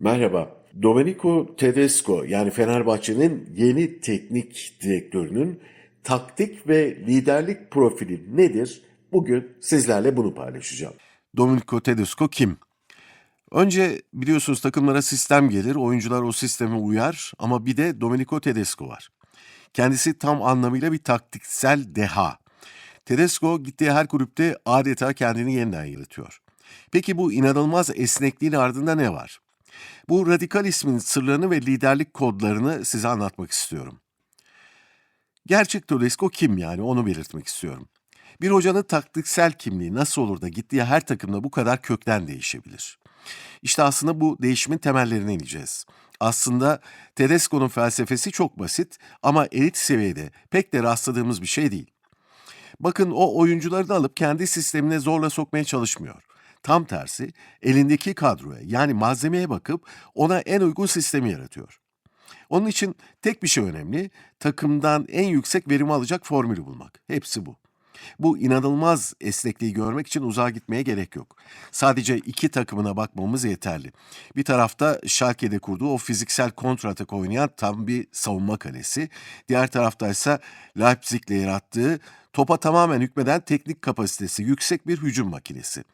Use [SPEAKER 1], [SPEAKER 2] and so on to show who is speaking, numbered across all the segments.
[SPEAKER 1] Merhaba. Domenico Tedesco yani Fenerbahçe'nin yeni teknik direktörünün taktik ve liderlik profili nedir? Bugün sizlerle bunu paylaşacağım.
[SPEAKER 2] Domenico Tedesco kim? Önce biliyorsunuz takımlara sistem gelir, oyuncular o sisteme uyar ama bir de Domenico Tedesco var. Kendisi tam anlamıyla bir taktiksel deha. Tedesco gittiği her kulüpte adeta kendini yeniden yaratıyor. Peki bu inanılmaz esnekliğin ardında ne var? Bu radikal ismin sırlarını ve liderlik kodlarını size anlatmak istiyorum. Gerçek Tedesco kim yani onu belirtmek istiyorum. Bir hocanın taktiksel kimliği nasıl olur da gittiği her takımda bu kadar kökten değişebilir? İşte aslında bu değişimin temellerine ineceğiz. Aslında Tedesco'nun felsefesi çok basit ama elit seviyede pek de rastladığımız bir şey değil. Bakın o oyuncuları da alıp kendi sistemine zorla sokmaya çalışmıyor. Tam tersi elindeki kadroya yani malzemeye bakıp ona en uygun sistemi yaratıyor. Onun için tek bir şey önemli, takımdan en yüksek verimi alacak formülü bulmak. Hepsi bu. Bu inanılmaz esnekliği görmek için uzağa gitmeye gerek yok. Sadece iki takımına bakmamız yeterli. Bir tarafta Schalke'de kurduğu o fiziksel kontratak oynayan tam bir savunma kalesi. Diğer tarafta ise Leipzig'le yarattığı topa tamamen hükmeden teknik kapasitesi yüksek bir hücum makinesi.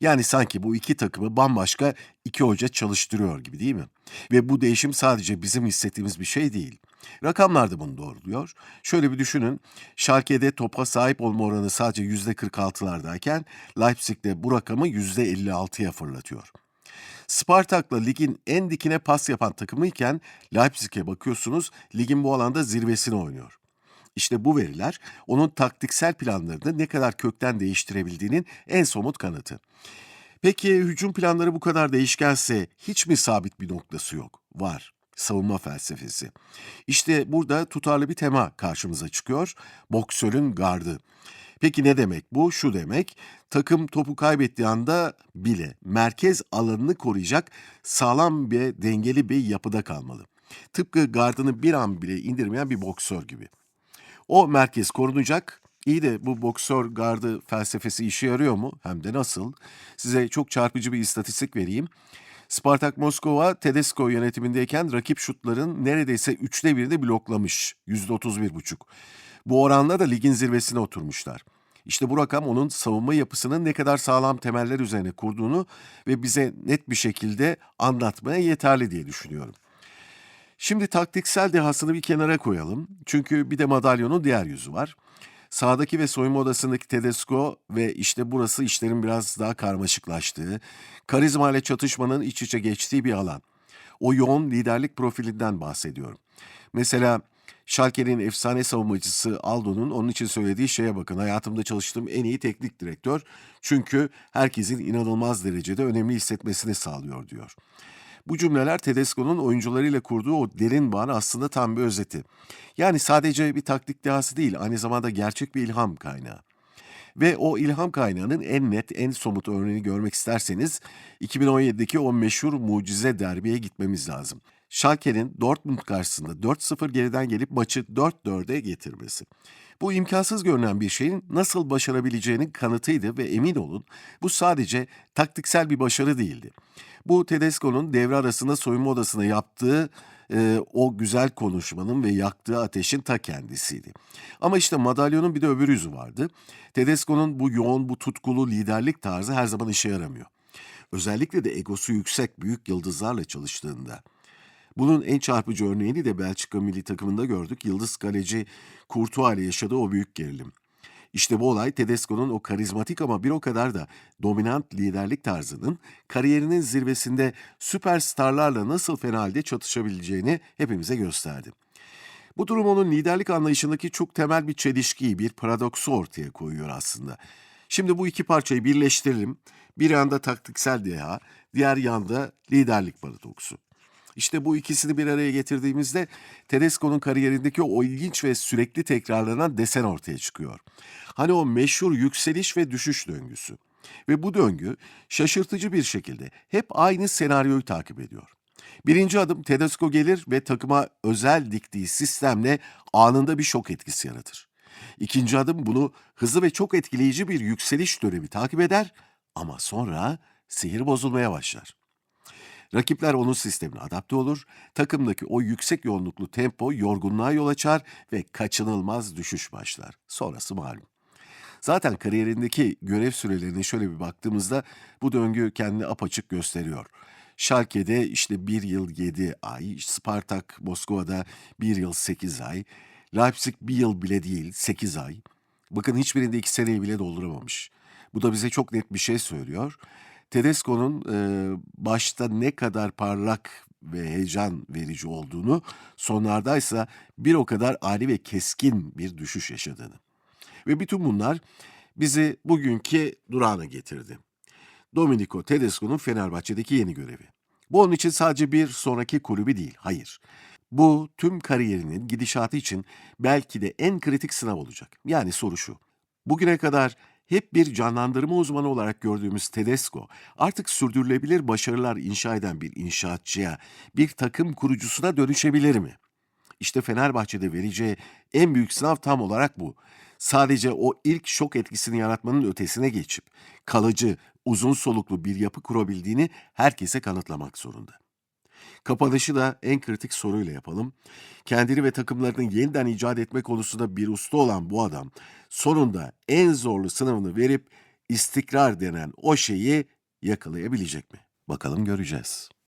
[SPEAKER 2] Yani sanki bu iki takımı bambaşka iki hoca çalıştırıyor gibi değil mi? Ve bu değişim sadece bizim hissettiğimiz bir şey değil. Rakamlar da bunu doğruluyor. Şöyle bir düşünün. Schalke'de topa sahip olma oranı sadece %46'lardayken Leipzig'de bu rakamı %56'ya fırlatıyor. Spartak'la ligin en dikine pas yapan takımıyken Leipzig'e bakıyorsunuz ligin bu alanda zirvesini oynuyor. İşte bu veriler onun taktiksel planlarını ne kadar kökten değiştirebildiğinin en somut kanıtı. Peki hücum planları bu kadar değişkense hiç mi sabit bir noktası yok? Var. Savunma felsefesi. İşte burada tutarlı bir tema karşımıza çıkıyor. Boksörün gardı. Peki ne demek bu? Şu demek, takım topu kaybettiği anda bile merkez alanını koruyacak sağlam ve dengeli bir yapıda kalmalı. Tıpkı gardını bir an bile indirmeyen bir boksör gibi. O merkez korunacak. İyi de bu boksör gardı felsefesi işe yarıyor mu? Hem de nasıl? Size çok çarpıcı bir istatistik vereyim. Spartak Moskova Tedesco yönetimindeyken rakip şutların neredeyse üçte birini bloklamış. Yüzde otuz bir buçuk. Bu oranla da ligin zirvesine oturmuşlar. İşte bu rakam onun savunma yapısının ne kadar sağlam temeller üzerine kurduğunu ve bize net bir şekilde anlatmaya yeterli diye düşünüyorum. Şimdi taktiksel dehasını bir kenara koyalım. Çünkü bir de madalyonun diğer yüzü var. Sağdaki ve soyunma odasındaki Tedesco ve işte burası işlerin biraz daha karmaşıklaştığı, karizma ile çatışmanın iç içe geçtiği bir alan. O yoğun liderlik profilinden bahsediyorum. Mesela Schalke'nin efsane savunmacısı Aldo'nun onun için söylediği şeye bakın. Hayatımda çalıştığım en iyi teknik direktör. Çünkü herkesin inanılmaz derecede önemli hissetmesini sağlıyor diyor. Bu cümleler Tedesco'nun oyuncularıyla kurduğu o derin bağın aslında tam bir özeti. Yani sadece bir taktik dehası değil, aynı zamanda gerçek bir ilham kaynağı. Ve o ilham kaynağının en net, en somut örneğini görmek isterseniz 2017'deki o meşhur mucize derbiye gitmemiz lazım. Schalke'nin Dortmund karşısında 4-0 geriden gelip maçı 4-4'e getirmesi. Bu imkansız görünen bir şeyin nasıl başarabileceğinin kanıtıydı ve emin olun bu sadece taktiksel bir başarı değildi. Bu Tedesco'nun devre arasında soyunma odasına yaptığı e, o güzel konuşmanın ve yaktığı ateşin ta kendisiydi. Ama işte madalyonun bir de öbür yüzü vardı. Tedesco'nun bu yoğun, bu tutkulu liderlik tarzı her zaman işe yaramıyor. Özellikle de egosu yüksek büyük yıldızlarla çalıştığında. Bunun en çarpıcı örneğini de Belçika milli takımında gördük. Yıldız kaleci Courtois ile yaşadığı o büyük gerilim. İşte bu olay Tedesco'nun o karizmatik ama bir o kadar da dominant liderlik tarzının kariyerinin zirvesinde süperstarlarla nasıl fena halde çatışabileceğini hepimize gösterdi. Bu durum onun liderlik anlayışındaki çok temel bir çelişkiyi, bir paradoksu ortaya koyuyor aslında. Şimdi bu iki parçayı birleştirelim. Bir yanda taktiksel deha, diğer yanda liderlik paradoksu. İşte bu ikisini bir araya getirdiğimizde Tedesco'nun kariyerindeki o ilginç ve sürekli tekrarlanan desen ortaya çıkıyor. Hani o meşhur yükseliş ve düşüş döngüsü. Ve bu döngü şaşırtıcı bir şekilde hep aynı senaryoyu takip ediyor. Birinci adım Tedesco gelir ve takıma özel diktiği sistemle anında bir şok etkisi yaratır. İkinci adım bunu hızlı ve çok etkileyici bir yükseliş dönemi takip eder ama sonra sihir bozulmaya başlar. Rakipler onun sistemine adapte olur, takımdaki o yüksek yoğunluklu tempo yorgunluğa yol açar ve kaçınılmaz düşüş başlar. Sonrası malum. Zaten kariyerindeki görev sürelerine şöyle bir baktığımızda bu döngü kendini apaçık gösteriyor. Schalke'de işte 1 yıl 7 ay, Spartak Moskova'da 1 yıl 8 ay, Leipzig 1 yıl bile değil 8 ay. Bakın hiçbirinde 2 seneyi bile dolduramamış. Bu da bize çok net bir şey söylüyor. Tedesco'nun e, başta ne kadar parlak ve heyecan verici olduğunu, sonlardaysa bir o kadar ani ve keskin bir düşüş yaşadığını. Ve bütün bunlar bizi bugünkü durağına getirdi. Domenico Tedesco'nun Fenerbahçe'deki yeni görevi. Bu onun için sadece bir sonraki kulübü değil, hayır. Bu tüm kariyerinin gidişatı için belki de en kritik sınav olacak. Yani soru şu. Bugüne kadar hep bir canlandırma uzmanı olarak gördüğümüz Tedesco artık sürdürülebilir başarılar inşa eden bir inşaatçıya, bir takım kurucusuna dönüşebilir mi? İşte Fenerbahçe'de vereceği en büyük sınav tam olarak bu. Sadece o ilk şok etkisini yaratmanın ötesine geçip kalıcı, uzun soluklu bir yapı kurabildiğini herkese kanıtlamak zorunda. Kapanışı da en kritik soruyla yapalım. Kendini ve takımlarını yeniden icat etme konusunda bir usta olan bu adam sonunda en zorlu sınavını verip istikrar denen o şeyi yakalayabilecek mi? Bakalım göreceğiz.